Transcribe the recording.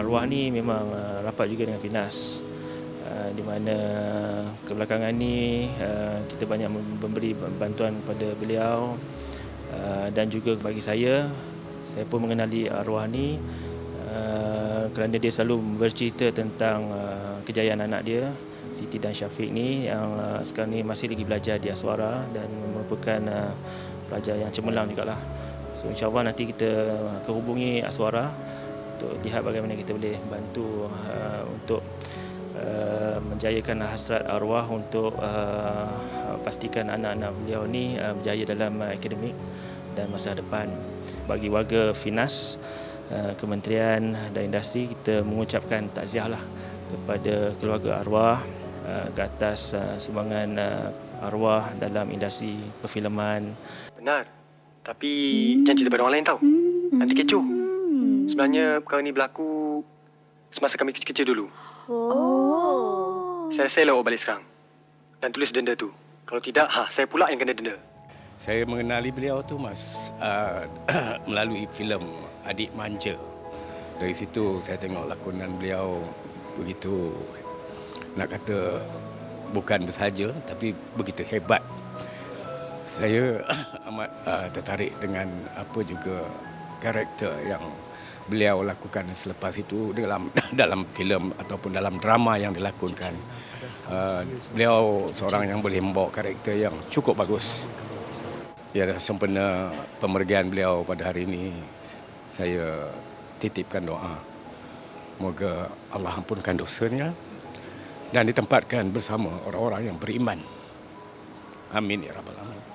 arwah ni memang uh, rapat juga dengan Finas. Uh, di mana kebelakangan ni uh, kita banyak memberi bantuan kepada beliau uh, dan juga bagi saya saya pun mengenali arwah ni uh, kerana dia selalu bercerita tentang uh, kejayaan anak dia Siti dan Syafiq ni yang uh, sekarang ni masih lagi belajar di Aswara dan merupakan uh, pelajar yang cemerlang juga lah. So insyaAllah nanti kita akan hubungi Aswara untuk lihat bagaimana kita boleh bantu uh, untuk uh, menjayakan hasrat arwah untuk uh, pastikan anak-anak beliau ni uh, berjaya dalam uh, akademik dan masa depan. Bagi warga Finas, uh, Kementerian dan Industri kita mengucapkan takziah lah kepada keluarga arwah uh, ke atas uh, sumbangan uh, arwah dalam industri perfilman Benar. Tapi jangan cerita pada orang lain tau. Nanti kecoh. Sebenarnya perkara ni berlaku semasa kami kecil-kecil dulu. Oh. Saya rasa elok balik sekarang. Dan tulis denda tu. Kalau tidak, ha, saya pula yang kena denda. Saya mengenali beliau tu mas uh, melalui filem Adik Manja. Dari situ saya tengok lakonan beliau begitu nak kata bukan bersahaja tapi begitu hebat. Saya amat uh, tertarik dengan apa juga karakter yang beliau lakukan selepas itu dalam dalam filem ataupun dalam drama yang dilakonkan. Uh, beliau seorang yang boleh membawa karakter yang cukup bagus. Ya sempena pemergian beliau pada hari ini saya titipkan doa moga Allah ampunkan dosanya dan ditempatkan bersama orang-orang yang beriman. Amin ya rabbal alamin.